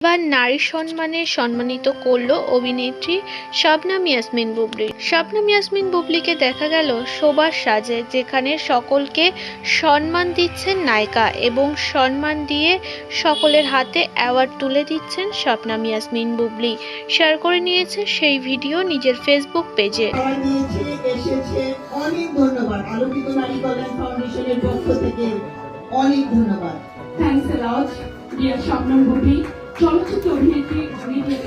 এবার নারী সম্মানে সম্মানিত করল অভিনেত্রী শবনম ইয়াসমিন বুবলি। শবনম ইয়াসমিন বুবলিকে দেখা গেল শোবার সাজে যেখানে সকলকে সম্মান দিচ্ছেন নায়িকা এবং সম্মান দিয়ে সকলের হাতে অ্যাওয়ার্ড তুলে দিচ্ছেন শবনম ইয়াসমিন বুবলি। শেয়ার করে নিয়েছে সেই ভিডিও নিজের ফেসবুক পেজে অনেক ধন্যবাদ। আলোকিত নারী কল্যাণ ফাউন্ডেশনের পক্ষ থেকে অনেক ধন্যবাদ। Thanks a lot, dear অভিনেত্রী media।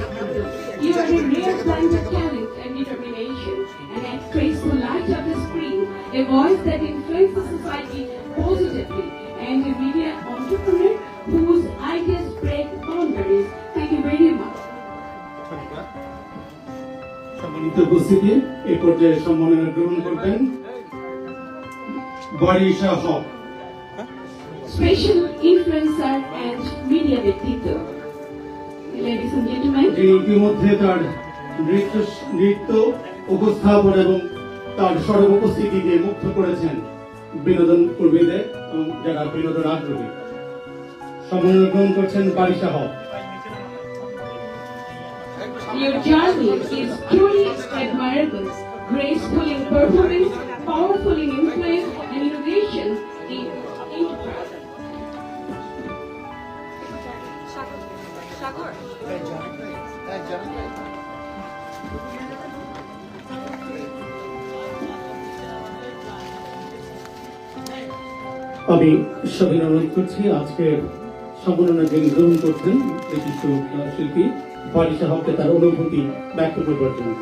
You are a rare blend of talent and determination, an actress who lights up the screen, a voice that influences society positively, and a media entrepreneur whose ideas break boundaries. Thank you very much. সম্মানিত উপস্থিতি এই পর্যায়ে সম্মাননা গ্রহণ করবেন বারিশা হক Special influencer and media ব্যক্তিত্ব। ইতিমধ্যে তার নৃত্য নৃত্য উপস্থাপন এবং তার সর্ব উপস্থিতি দিয়ে মুক্ত করেছেন বিনোদন কর্মীদের এবং যারা বিনোদন আগ্রহী। সমন্বয় গ্রহণ করছেন বাড়ি সহ Your journey is truly admirable, graceful in performance, powerful in influence, আমি সবিন অনুরোধ করছি। আজকে সম্মাননা যিনি গ্রহণ করছেন বিশিষ্ট শিল্পী ফারি হককে তার অনুভূতি ব্যক্ত করবার জন্য।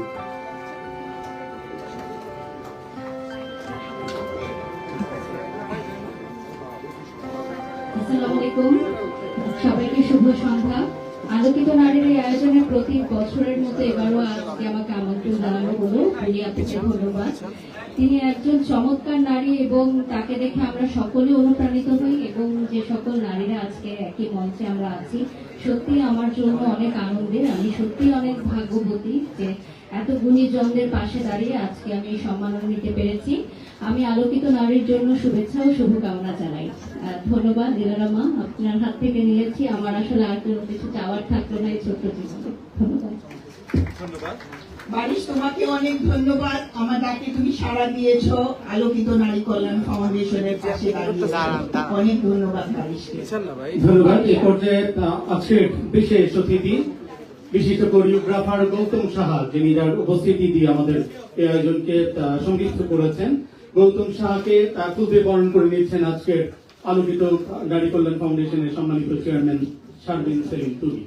সবাইকে শুভ সন্ধ্যা। আলোকিত নারীর এই আয়োজনে প্রতি বছরের মতো এবারও আজকে আমাকে আমন্ত্রণ জানানো হলো। উনি আপনাকে ধন্যবাদ। তিনি একজন চমৎকার নারী এবং তাকে দেখে আমরা সকলে অনুপ্রাণিত হই এবং যে সকল নারীরা আজকে একই মঞ্চে আমরা আছি সত্যি আমার জন্য অনেক আনন্দের। আমি সত্যি অনেক ভাগ্যবতী যে এত গুণীজনদের পাশে দাঁড়িয়ে আজকে আমি এই সম্মাননা নিতে পেরেছি। আমি আলোকিত নারীর জন্য শুভেচ্ছা ও শুভকামনা জানাই। ধন্যবাদ দিলারামা আপনার হাত থেকে নিয়েছি। আমার আসলে আর কোনো কিছু চাওয়ার থাকল না এই ছোট্ট জীবনে। ধন্যবাদ। বারিশ তোমাকে অনেক ধন্যবাদ। আমার ডাকে তুমি সাড়া দিয়েছ। আলোকিত নারী কল্যাণ ফাউন্ডেশনের পাশে দাঁড়িয়েছো অনেক ধন্যবাদ বারিশকে ধন্যবাদ। এই পর্যায়ে আজকের বিশেষ অতিথি বিশিষ্ট কোরিওগ্রাফার গৌতম সাহা যিনি যার উপস্থিতি দিয়ে আমাদের এই আয়োজনকে আহ, করেছেন। গৌতম সাহাকে তার খুদে বরণ করে নিচ্ছেন আজকের আলোকিত নারী কল্যাণ ফাউন্ডেশনের সম্মানিত চেয়ারম্যান শারবিন সেলিম টুবি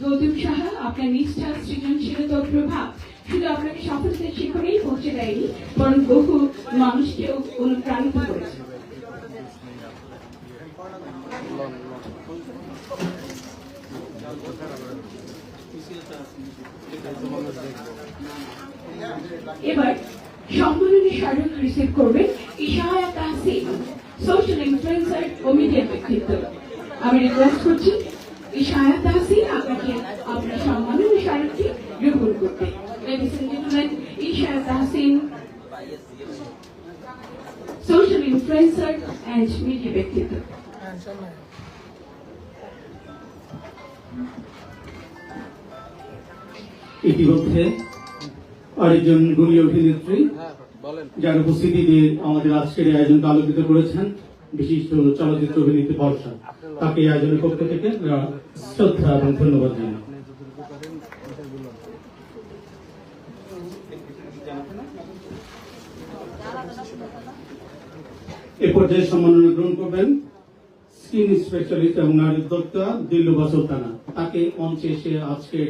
গৌতম সাহা আপনার নিষ্ঠা সৃজনশীলতা ও প্রভাব শুধু আপনাকে সফলতার শিখরেই পৌঁছে দেয়নি বরং বহু মানুষকেও অনুপ্রাণিত করেছে। এবার সম্মাননী স্মারক রিসিভ করবেন ইশায়া তাহসিন সোশ্যাল ইনফ্লুয়েন্সার ও মিডিয়া ব্যক্তিত্ব। আমি রিকোয়েস্ট করছি ইশায়া তাহসিন, আপনাকে আপনার সম্মাননী স্মারকটি গ্রহণ করতে। Ladies and gentleman Ishaya Tahsin social influencer and media ব্যক্তিত্ব। ইতিমধ্যে আরেকজন গুণী অভিনেত্রী যার উপস্থিতি দিয়ে আমাদের আজকের এই আয়োজনকে আলোকিত করেছেন বিশিষ্ট চলচ্চিত্র অভিনেত্রী বর্ষা তাকে এই আয়োজনের পক্ষ থেকে শ্রদ্ধা এবং ধন্যবাদ জানাই। এ পর্যায়ে সম্মাননা গ্রহণ করবেন স্কিন স্পেশালিস্ট এবং নারী উদ্যোক্তা দিল্লুবা সুলতানা। তাকে মঞ্চে এসে আজকে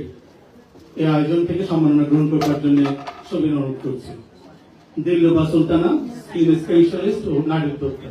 এই আয়োজন থেকে সম্মাননা গ্রহণ করবার জন্য ছবি অনুরোধ করছি। দিল্লুবা সুলতানা, স্কিন স্পেশালিস্ট ও নারী উদ্যোক্তা।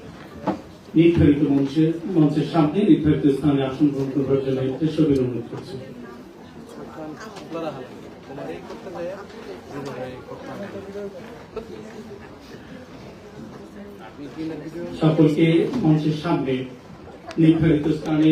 নির্ধারিত মঞ্চে, মঞ্চের সামনে নির্ধারিত স্থানে আসন গ্রহণ করবার জন্য সবির অনুরোধ করছি। সকলকে মঞ্চের সামনে নির্ধারিত স্থানে